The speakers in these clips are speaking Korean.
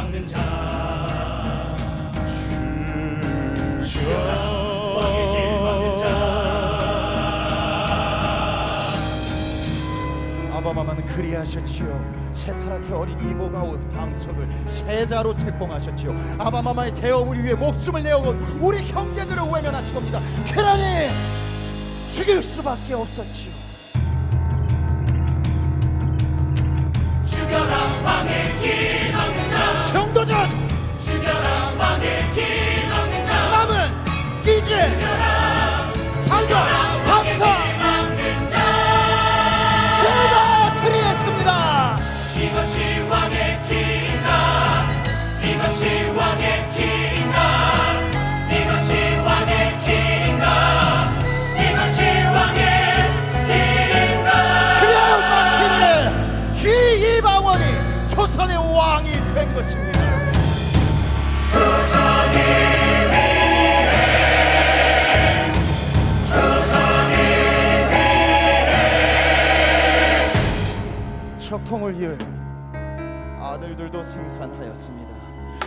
막는 자. 자 아바마마는 그리하셨지요. 새파랗게 어린 이보가 온 방석을 세자로 책봉하셨지요. 아바마마의 대업을 위해 목숨을 내어온 우리 형제들을 외면하신 겁니다. 계란이 죽일 수밖에 없었지요 된 것입니다 적통을 이을 아들들도 생산하였습니다.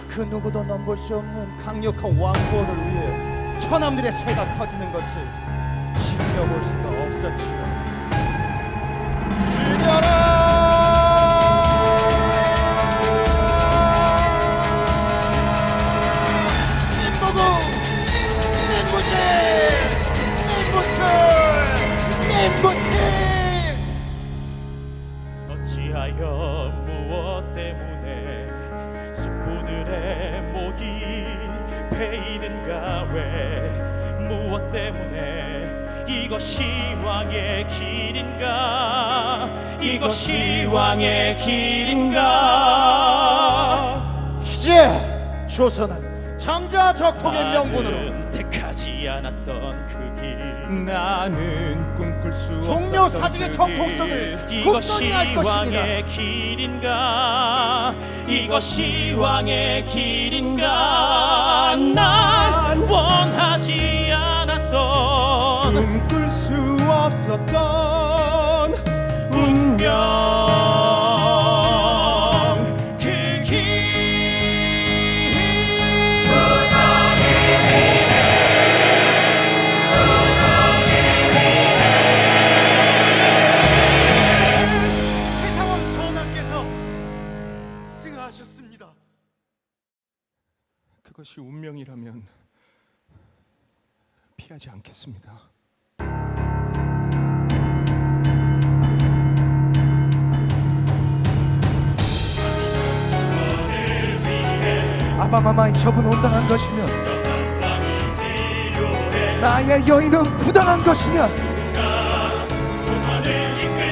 그 누구도 넘볼 수 없는 강력한 왕국을 위해 천함들의 새가 커지는 것을 지켜볼 수가 없었지요. 죽여라! 왜? 무엇 때문에 이것이 왕의 길인가? 이것이 왕의 길인가? 이제 조선은 장자 적통의 명분으로 나는 택하지 않았던 그 길. 나는 꿈꿀 수 종묘 없었던 사직의 그 정통성을 길. 굳건히 이것이 알 것입니다. 왕의 길인가? 이것이 왕의 길인가? 난 원 하지 않았던 꿈꿀 수 없었던 운명 그 길 해상왕 전하께서 승하하셨습니다. 그것이 운명이라면 피하지 않겠습니다. 아바마마의 처분 온당한 것이며 나의 여인은 부당한 것이냐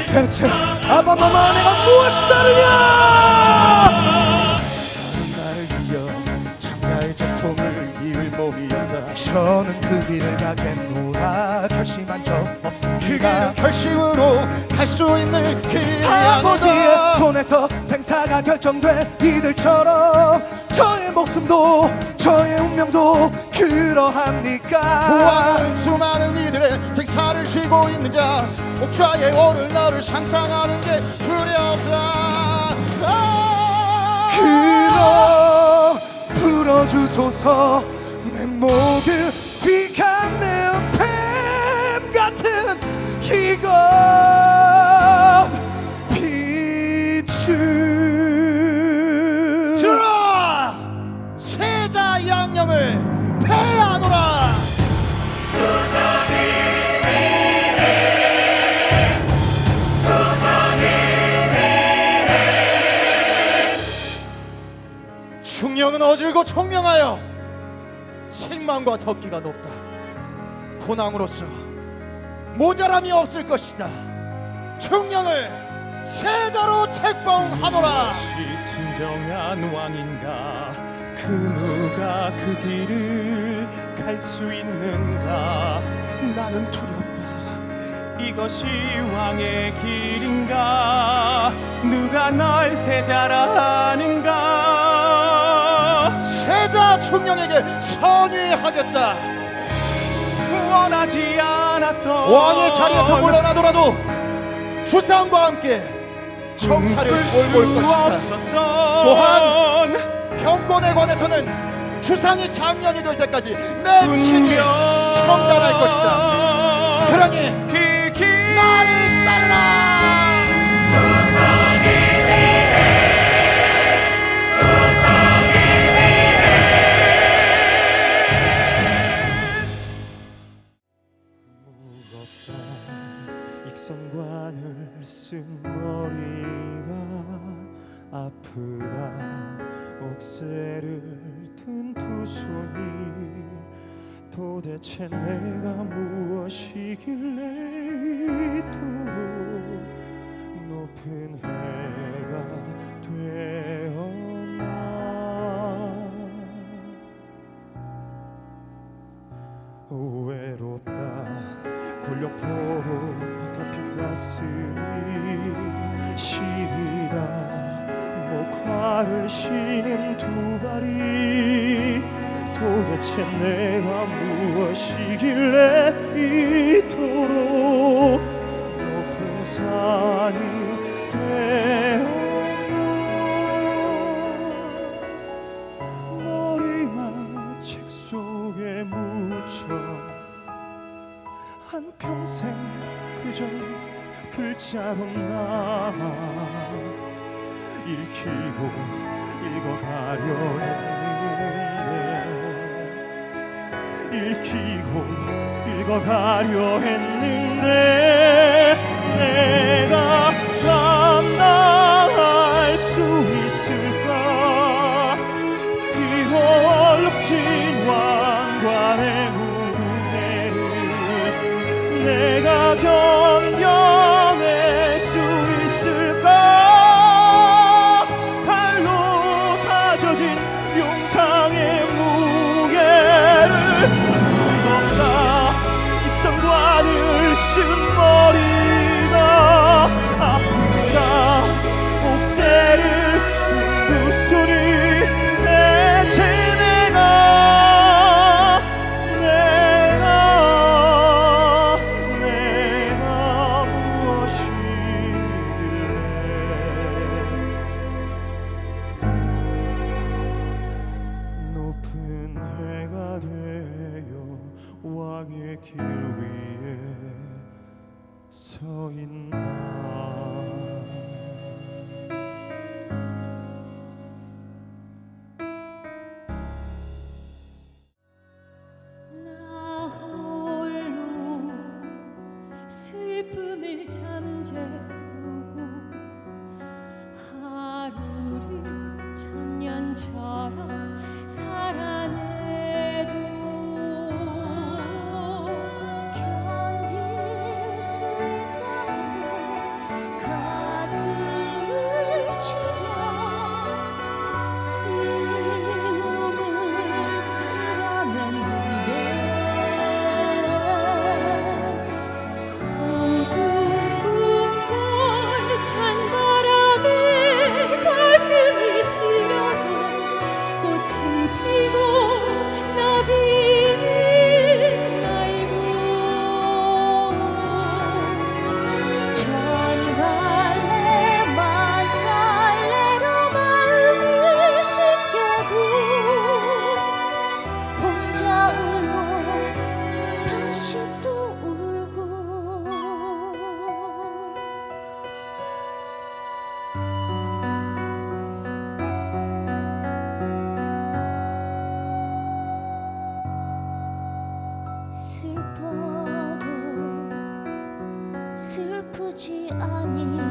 대체 아바마마 내가 무엇이 다르냐 저는 그 길을 가겠노라 결심한 적 없습니다. 그 길은 결심으로 갈 수 있는 길이 아버지의 손에서 생사가 결정된 이들처럼 저의 목숨도 저의 운명도 그러합니까? 왕은 수많은 이들의 생사를 쥐고 있는 자 목자에 오를 너를 상상하는 게 두렵다. 그럼 풀어주소서 내 목을 휘감는 뱀 같은 이것. 비추 들어라! 세자 양령을 패하노라! 충령은 어질고 총명하여 책망과 덕기가 높다. 군왕으로서 모자람이 없을 것이다. 충령을 세자로 책봉하노라. 그것이 진정한 왕인가? 그 누가 그 길을 갈 수 있는가? 나는 두렵다. 이것이 왕의 길인가? 누가 널 세자라 하는가 세자 충령에게 선위하겠다 원하지 않았던 왕의 자리에서 물러나더라도 주상과 함께 청사를 수 돌볼 것이다 또한 병권에 관해서는 주상이 장년이 될 때까지 내 친히 청단할 것이다. 그러니. 나를 따르라. 옥새를 든두 손이 도대체 내가 무엇이길래 이토록 높은 해가 되었나? 외롭다. 굴욕포로 덮인 가슴이 시리다 목화를 쉬는 두 발이 도대체 내가 무엇이길래 이토록 높은 산이 되었나 머리만 책 속에 묻혀 한 평생 그저 글자로 남아 읽히고 읽어가려 했는데 읽히고 읽어가려 했는데 내가 감당할 수 있을까? 비올룩진 왕관의 무게를 내가 견 있나? 나 我爱你。